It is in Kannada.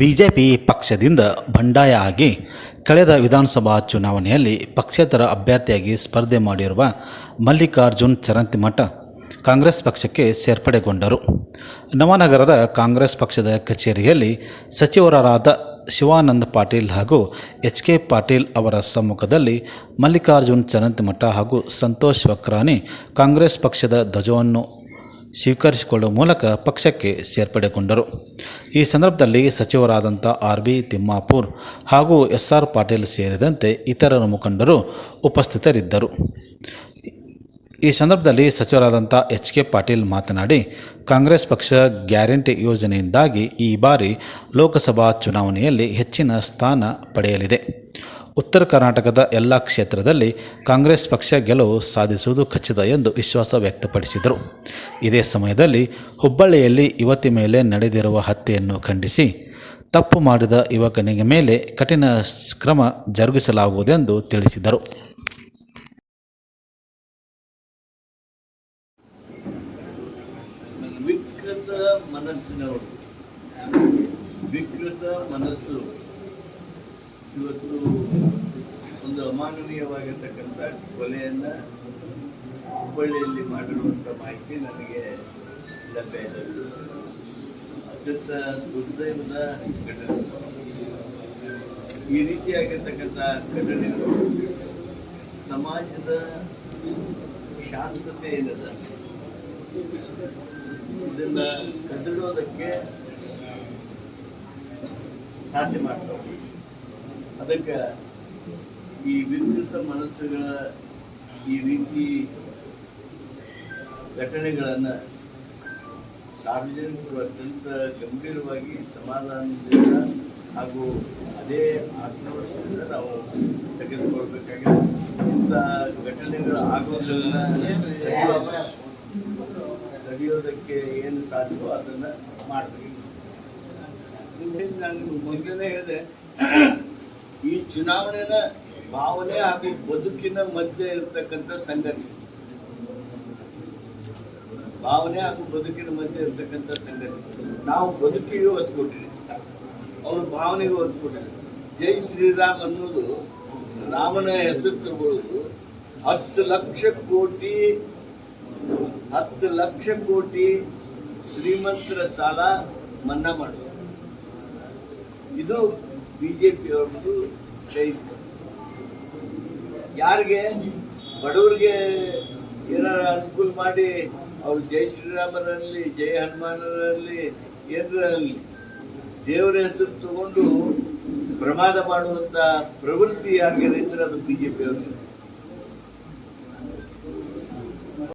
ಬಿಜೆಪಿ ಪಕ್ಷದಿಂದ ಬಂಡಾಯ ಆಗಿ ಕಳೆದ ವಿಧಾನಸಭಾ ಚುನಾವಣೆಯಲ್ಲಿ ಪಕ್ಷೇತರ ಅಭ್ಯರ್ಥಿಯಾಗಿ ಸ್ಪರ್ಧೆ ಮಾಡಿರುವ ಮಲ್ಲಿಕಾರ್ಜುನ್ ಚರಂತಿಮಠ ಕಾಂಗ್ರೆಸ್ ಪಕ್ಷಕ್ಕೆ ಸೇರ್ಪಡೆಗೊಂಡರು. ನವನಗರದ ಕಾಂಗ್ರೆಸ್ ಪಕ್ಷದ ಕಚೇರಿಯಲ್ಲಿ ಸಚಿವರಾದ ಶಿವಾನಂದ ಪಾಟೀಲ್ ಹಾಗೂ ಎಚ್ ಕೆ ಪಾಟೀಲ್ ಅವರ ಸಮ್ಮುಖದಲ್ಲಿ ಮಲ್ಲಿಕಾರ್ಜುನ್ ಚರಂತಿಮಠ ಹಾಗೂ ಸಂತೋಷ್ ವಕ್ರಾನಿ ಕಾಂಗ್ರೆಸ್ ಪಕ್ಷದ ಧ್ವಜವನ್ನು ಸ್ವೀಕರಿಸಿಕೊಳ್ಳುವ ಮೂಲಕ ಪಕ್ಷಕ್ಕೆ ಸೇರ್ಪಡೆಗೊಂಡರು. ಈ ಸಂದರ್ಭದಲ್ಲಿ ಸಚಿವರಾದಂಥ ಆರ್ ಬಿ ತಿಮ್ಮಾಪುರ್ ಹಾಗೂ ಎಸ್ ಆರ್ ಪಾಟೀಲ್ ಸೇರಿದಂತೆ ಇತರ ಮುಖಂಡರು ಉಪಸ್ಥಿತರಿದ್ದರು. ಈ ಸಂದರ್ಭದಲ್ಲಿ ಸಚಿವರಾದಂಥ ಎಚ್ ಕೆ ಪಾಟೀಲ್ ಮಾತನಾಡಿ, ಕಾಂಗ್ರೆಸ್ ಪಕ್ಷ ಗ್ಯಾರಂಟಿ ಯೋಜನೆಯಿಂದಾಗಿ ಈ ಬಾರಿ ಲೋಕಸಭಾ ಚುನಾವಣೆಯಲ್ಲಿ ಹೆಚ್ಚಿನ ಸ್ಥಾನ ಪಡೆಯಲಿದೆ. ಉತ್ತರ ಕರ್ನಾಟಕದ ಎಲ್ಲ ಕ್ಷೇತ್ರದಲ್ಲಿ ಕಾಂಗ್ರೆಸ್ ಪಕ್ಷ ಗೆಲುವು ಸಾಧಿಸುವುದು ಖಚಿತ ಎಂದು ವಿಶ್ವಾಸ ವ್ಯಕ್ತಪಡಿಸಿದರು. ಇದೇ ಸಮಯದಲ್ಲಿ ಹುಬ್ಬಳ್ಳಿಯಲ್ಲಿ ಯುವತಿ ಮೇಲೆ ನಡೆದಿರುವ ಹತ್ಯೆಯನ್ನು ಖಂಡಿಸಿ ತಪ್ಪು ಮಾಡಿದ ಯುವಕನಿಗೆ ಮೇಲೆ ಕಠಿಣ ಕ್ರಮ ಜರುಗಿಸಲಾಗುವುದೆಂದು ತಿಳಿಸಿದರು. ಮನಸ್ಸಿನವರು. ವಿಕೃತ ಮನಸ್ಸು. ಇವತ್ತು ಒಂದು ಅಮಾನವೀಯವಾಗಿರ್ತಕ್ಕಂಥ ಕೊಲೆಯನ್ನು ಹುಬ್ಬಳ್ಳಿಯಲ್ಲಿ ಮಾಡಿರುವಂಥ ಮಾಹಿತಿ ನನಗೆ ಲಭ್ಯ ಇದೆ. ಅತ್ಯಂತ ದುರ್ದೈವದ ಘಟನೆ. ಈ ರೀತಿಯಾಗಿರ್ತಕ್ಕಂಥ ಘಟನೆಗಳು ಸಮಾಜದ ಶಾಂತತೆ ಇಲ್ಲದ ಇದನ್ನ ಕದಡೋದಕ್ಕೆ ಸಾಧ್ಯ ಮಾಡ್ತಾರೆ ಅದಕ್ಕೆ ಈ ವಿಕೃತ ಮನಸ್ಸುಗಳ ಈ ರೀತಿ ಘಟನೆಗಳನ್ನು ಸಾರ್ವಜನಿಕರು ಅತ್ಯಂತ ಗಂಭೀರವಾಗಿ ಸಮಾಧಾನದಿಂದ ಹಾಗೂ ಅದೇ ಆತ್ಮವಶದಿಂದ ನಾವು ತೆಗೆದುಕೊಳ್ಬೇಕಾಗಿದೆ. ಇಂಥ ಘಟನೆಗಳು ಆಗೋದನ್ನ ತಡೆಯೋದಕ್ಕೆ ಏನು ಸಾಧ್ಯವೋ ಅದನ್ನು ಮಾಡಬೇಕು. ನಾನು ಮೊದಲನೇ ಹೇಳಿದೆ ಚುನಾವಣೆನ ಭಾವನೆ ಹಾಗೂ ಬದುಕಿನ ಮಧ್ಯೆ ಇರ್ತಕ್ಕಂಥ ಸಂಘರ್ಷ. ಭಾವನೆ ಹಾಗೂ ಬದುಕಿನ ಮಧ್ಯೆ ಇರ್ತಕ್ಕಂಥ ಸಂಘರ್ಷ. ನಾವು ಬದುಕಿಗೆ ಒತ್ತು ಕೊಟ್ಟಿದ್ದೀವಿ ಅವರು ಭಾವನೆಗೆ ಒತ್ತು ಕೊಟ್ಟಿದ್ದೀವಿ ಜೈ ಶ್ರೀರಾಮ್ ಅನ್ನೋದು ರಾಮನ ಹೆಸರು ತಗೊಳ್ಳೋದು. ಹತ್ತು ಲಕ್ಷ ಕೋಟಿ, ಹತ್ತು ಲಕ್ಷ ಕೋಟಿ ಶ್ರೀಮಂತರ ಸಾಲ ಮನ್ನಾ ಮಾಡೋದು. ಇದು ಬಿಜೆಪಿ ಶೈಲಿ ಯಾರಿಗೆ? ಬಡವ್ರಿಗೆ ಏನಾರ ಅನುಕೂಲ ಮಾಡಿ, ಅವ್ರು ಜೈ ಶ್ರೀರಾಮರಲ್ಲಿ ಜೈ ಹನುಮಾನರಲ್ಲಿ ಏನರಲ್ಲಿ ದೇವರ ಹೆಸರು ತಗೊಂಡು ಪ್ರಮಾದ ಮಾಡುವಂತ ಪ್ರವೃತ್ತಿ ಯಾರಿಗೆ ಇದ್ರೆ ಅದು ಬಿಜೆಪಿ ಅವ್ರಿಗೆ